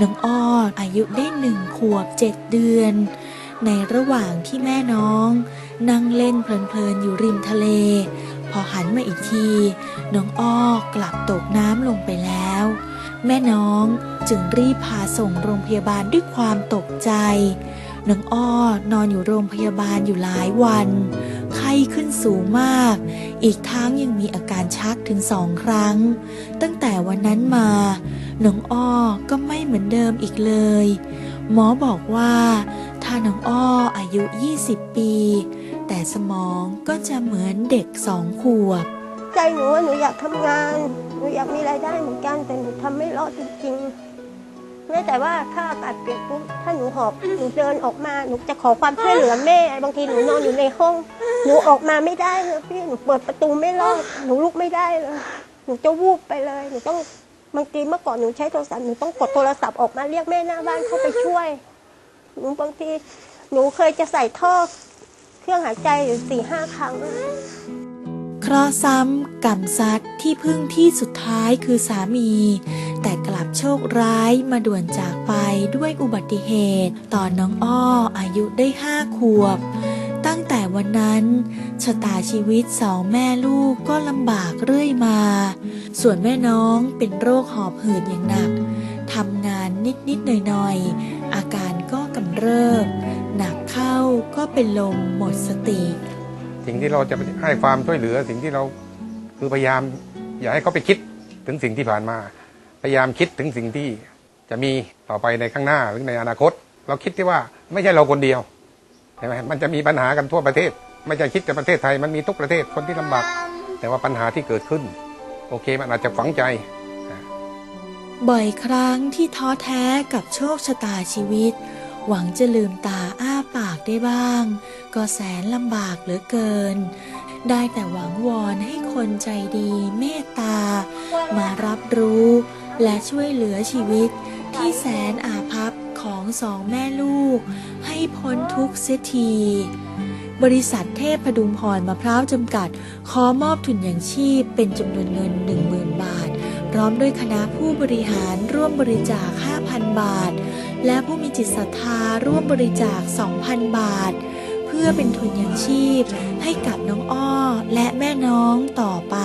น้องอ้ออายุได้หนึ่งขวบเจ็ดเดือน ในระหว่างที่แม่น้อง นั่งเล่นเพลินๆอยู่ริมทะเล พอหันมาอีกที น้องอ้อกลับตกน้ำลงไปแล้ว แม่น้องจึงรีบพาส่งโรงพยาบาลด้วยความตกใจน้องอ้อนอนอยู่โรงพยาบาลอยู่หลายวัน ไข้ขึ้นสูงมาก อีกทั้งยังมีอาการชักถึงสองครั้ง ตั้งแต่วันนั้นมา น้องอ้อก็ไม่เหมือนเดิมอีกเลย หมอบอกว่า ถ้าน้องอ้ออายุ 20 ปี แต่สมองก็จะเหมือนเด็กสองขวบ ใจหนูว่าหนูอยากทำงาน หนูอยากมีรายได้เหมือนกันแต่หนูทำไม่รอดจริงๆแม้แต่ว่าถ้าอากาศเปลี่ยนปุ๊บถ้าหนูหอบหนูเดินออกมาหนูจะขอความช่วยเหลือแม่ บางทีหนูนอนอยู่ในห้อง หนูออกมาไม่ได้เลยพี่หนูเปิดประตูไม่รอดหนูลุกไม่ได้เลยหนูจะวูบไปเลยหนูต้อง บางทีเมื่อก่อนหนูใช้โทรศัพท์หนูต้องกดโทรศัพท์ออกมาเรียกแม่หน้าบ้านเข้าไปช่วยหนูบางทีหนูเคยจะใส่ท่อเครื่องหายใจอยู่สี่ห้าครั้งเคราะห์ซ้ำกรรมซัดที่พึ่งที่สุดท้ายคือสามี แต่กลับโชคร้ายมาด่วนจากไปด้วยอุบัติเหตุ ตอนน้องอ้ออายุได้ห้าขวบ ตั้งแต่วันนั้นชะตาชีวิตสองแม่ลูกก็ลำบากเรื่อยมา ส่วนแม่น้องเป็นโรคหอบหืดอย่างหนักทำงานนิด ๆ หน่อย ๆ อาการก็กำเริบ หนักเข้าก็เป็นลมหมดสติ สิ่งที่เราจะให้ความช่วยเหลือสิ่งที่เราคือพยายาม อย่าให้เขาไปคิดถึงสิ่งที่ผ่านมา พยายามคิดถึงสิ่งที่จะมีต่อไปในข้างหน้าหรือในอนาคต เราคิดที่ว่าไม่ใช่เราคนเดียว ใช่ไหมมันจะมีปัญหากันทั่วประเทศ ไม่ใช่คิดแต่ประเทศไทยมันมีทุกประเทศคนที่ลำบากแต่ว่าปัญหาที่เกิดขึ้น โอเคมันอาจจะฝังใจ บ่อยครั้งที่ท้อแท้กับโชคชะตาชีวิต หวังจะลืมตาอ้าปากได้บ้าง ก็แสนลำบากเหลือเกิน ได้แต่หวังวอนให้คนใจดีเมตตา มารับรู้ และช่วยเหลือชีวิตที่แสนอาภัพ สองแม่ลูก ให้พ้นทุกข์เสียที บริษัทเทพพดุงพรมะพร้าวจำกัด ขอมอบทุนอย่างชีพเป็นจำนวนเงิน 10,000 บาท พร้อมด้วยคณะผู้บริหารร่วมบริจาค 5,000 บาท และผู้มีจิตศรัทธาร่วมบริจาค 2,000 บาท เพื่อเป็นทุนอย่างชีพให้กับน้องอ้อและแม่น้องต่อไป